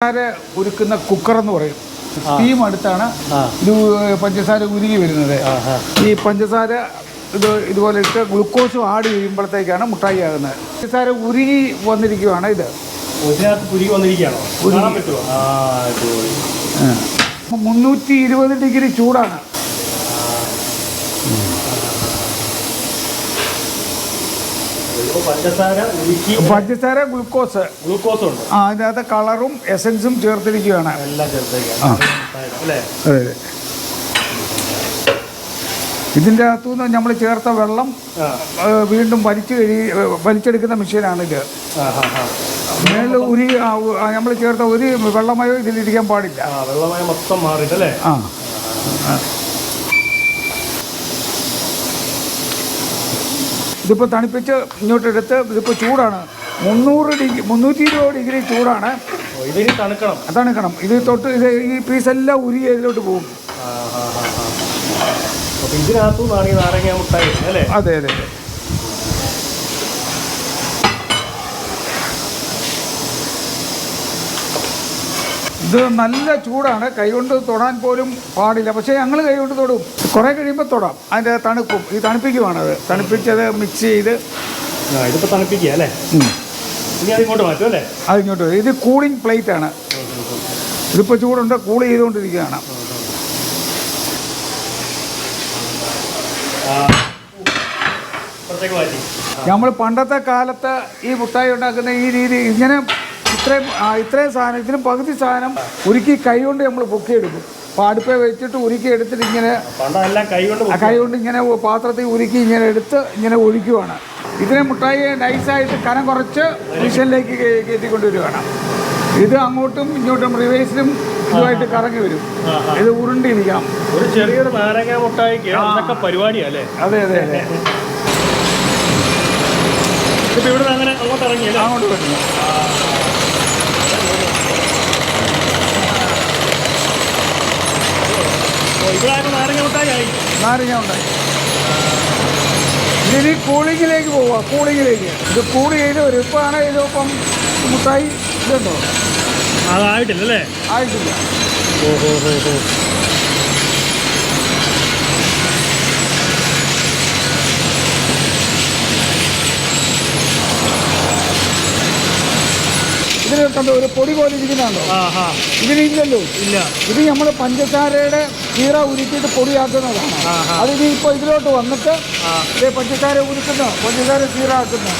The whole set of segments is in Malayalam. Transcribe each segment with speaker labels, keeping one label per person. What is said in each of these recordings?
Speaker 1: പഞ്ചസാര ഉരുക്കുന്ന കുക്കർ എന്ന് പറയും. സ്റ്റീം അടുത്താണ് ഇത് പഞ്ചസാര ഉരുകി വരുന്നത്. ഈ പഞ്ചസാര ഇത് ഇതുപോലെ ഇട്ട് ഗ്ലൂക്കോസും ആഡ് ചെയ്യുമ്പോഴത്തേക്കാണ് മുട്ടായി ആകുന്നത് പഞ്ചസാര ഉരുകി വന്നിരിക്കുവാണ് ഇത്.
Speaker 2: ഉരുകി. വന്നിരിക്കുകയാണോ
Speaker 1: മുന്നൂറ്റി ഇരുപത് ഡിഗ്രി ചൂടാണ്.
Speaker 2: പഞ്ചസാര
Speaker 1: ഗ്ലൂക്കോസ്.
Speaker 2: ഗ്ലൂക്കോസ് ഉണ്ട്.
Speaker 1: ആ അതിനകത്ത് കളറും എസൻസും ചേർത്തിരിക്കുകയാണ്.
Speaker 2: എല്ലാം
Speaker 1: ചേർത്തിരിക്കുകയാണ് ഇതിന്റെ അകത്തുനിന്ന് നമ്മൾ ചേർത്ത വെള്ളം വീണ്ടും വലിച്ചു കഴി വലിച്ചെടുക്കുന്ന മെഷീനാണിത്.
Speaker 2: ആ
Speaker 1: മേളിൽ ഉരി നമ്മൾ ചേർത്ത ഒരു വെള്ളമയോ ഇതിലിരിക്കാൻ പാടില്ല.
Speaker 2: വെള്ളമയം മൊത്തം മാറിയിട്ടല്ലേ?
Speaker 1: ആ. ഇതിപ്പോൾ തണുപ്പിച്ച് ഇങ്ങോട്ടെടുത്ത് ഇതിപ്പോൾ ചൂടാണ്. മുന്നൂറ് ഡിഗ്രി മുന്നൂറ്റി ഇരുപത് ഡിഗ്രി ചൂടാണ്.
Speaker 2: തണുക്കണം.
Speaker 1: തണുക്കണം. ഇത് തൊട്ട് ഇത് ഈ പീസെല്ലാം ഉരി ഇതിലോട്ട് പോകും.
Speaker 2: അതെ അതെ ആ ആ അപ്പൊ ഇതിനകത്തു നിന്നാണ് ഈ നാരങ്ങ മുട്ടായി വരുന്നത് അല്ലേ
Speaker 1: അതെ അതെ അതെ ഇത് നല്ല ചൂടാണ്. കൈകൊണ്ട് തൊടാൻ പോലും പാടില്ല. പക്ഷേ ഞങ്ങൾ കൈകൊണ്ട് തൊടും. കുറേ കഴിയുമ്പോൾ തൊടാം. അതിന്റെ തണുപ്പും. ഈ തണുപ്പിക്കുവാണത്. തണുപ്പിച്ചത് മിക്സ് ചെയ്ത്
Speaker 2: ഇതിപ്പോ തണുപ്പിക്കുക അല്ലേ? ഇനി അത് ഇങ്ങോട്ട് മാറ്റും അല്ലേ?
Speaker 1: അതിങ്ങോട്ട് വരും. ഇത് കൂളിംഗ് പ്ലേറ്റ് ആണ്. ഇതിപ്പോൾ ചൂടുണ്ട്. കൂൾ ചെയ്തുകൊണ്ടിരിക്കുകയാണ്.
Speaker 2: ആ പുറത്തേക്ക് മാറ്റി.
Speaker 1: നമ്മൾ പണ്ടത്തെ കാലത്ത് ഈ മുട്ടായി ഉണ്ടാക്കുന്ന ഈ രീതി ഇങ്ങനെ ഇത്രയും ഇത്രയും സാധനം ഇതിന് പകുതി സാധനം ഉരുക്കി കൈ കൊണ്ട് നമ്മൾ പൊക്കിയെടുക്കും. അപ്പോൾ അടുപ്പേ വെച്ചിട്ട് ഉരുക്കി എടുത്തിട്ട് ഇങ്ങനെ
Speaker 2: കൈ കൊണ്ട്
Speaker 1: ഇങ്ങനെ പാത്രത്തിൽ ഉരുക്കി ഇങ്ങനെ എടുത്ത് ഇങ്ങനെ ഒഴിക്കുവാണ്. ഇതിനെ മുട്ടായി നൈസായിട്ട് കനം കുറച്ച് മിഷനിലേക്ക് കയറ്റിക്കൊണ്ട് കയറ്റിക്കൊണ്ടുവരികയാണ് ഇത് അങ്ങോട്ടും ഇങ്ങോട്ടും റിവേഴ്സിലും ഇതുമായിട്ട് കറങ്ങി വരും. ഇത് ഉരുണ്ടിരിക്കാം
Speaker 2: ഒരു ചെറിയൊരു നാരങ്ങ മുട്ടായിക്ക് അതൊക്കെ പരിപാടിയാ അല്ലേ
Speaker 1: അതെ അതെ. അതെ
Speaker 2: ഇവിടെ അങ്ങനെ അങ്ങോട്ട് ഇറങ്ങിയല്ലേ
Speaker 1: അങ്ങോട്ട് പറ്റില്ല
Speaker 2: ഓ, ഇവിടെ ആയപ്പോ നാരങ്ങ
Speaker 1: ഉണ്ടായി ഇതിന് കൂളിങ്ങിലേക്ക് പോവുക കൂളിങ്ങിലേക്ക്. ഇത് കൂളി ചെയ്ത് വരും ഇപ്പോഴാണ് ഇതിപ്പം മുട്ടായി ഇതുണ്ടോ?
Speaker 2: അതായിട്ടില്ല അല്ലേ
Speaker 1: ആയിട്ടില്ല.
Speaker 2: ഓ ഹോ ഹോ
Speaker 1: കണ്ടോ ഒരു പൊടി പോലെ ഇരിക്കുന്നുണ്ടോ?
Speaker 2: ഇതിലില്ലല്ലോ.
Speaker 1: ഇതിനില്ലല്ലോ
Speaker 2: ഇല്ല.
Speaker 1: ഇത് നമ്മൾ പഞ്ചസാരയുടെ ചീറ ഉരുക്കിയിട്ട് പൊടിയാക്കുന്നതാണ്
Speaker 2: അത്
Speaker 1: ഇനി ഇപ്പോൾ ഇതിലോട്ട് വന്നിട്ട് പഞ്ചസാര ഉരുക്കുന്നു. പഞ്ചസാര ചീറ ആക്കുന്നു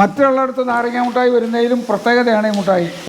Speaker 1: മറ്റുള്ളിടത്ത് നാരങ്ങ മുട്ടായി വരുന്നതിലും പ്രത്യേകതയാണ് ഈ മുട്ടായി.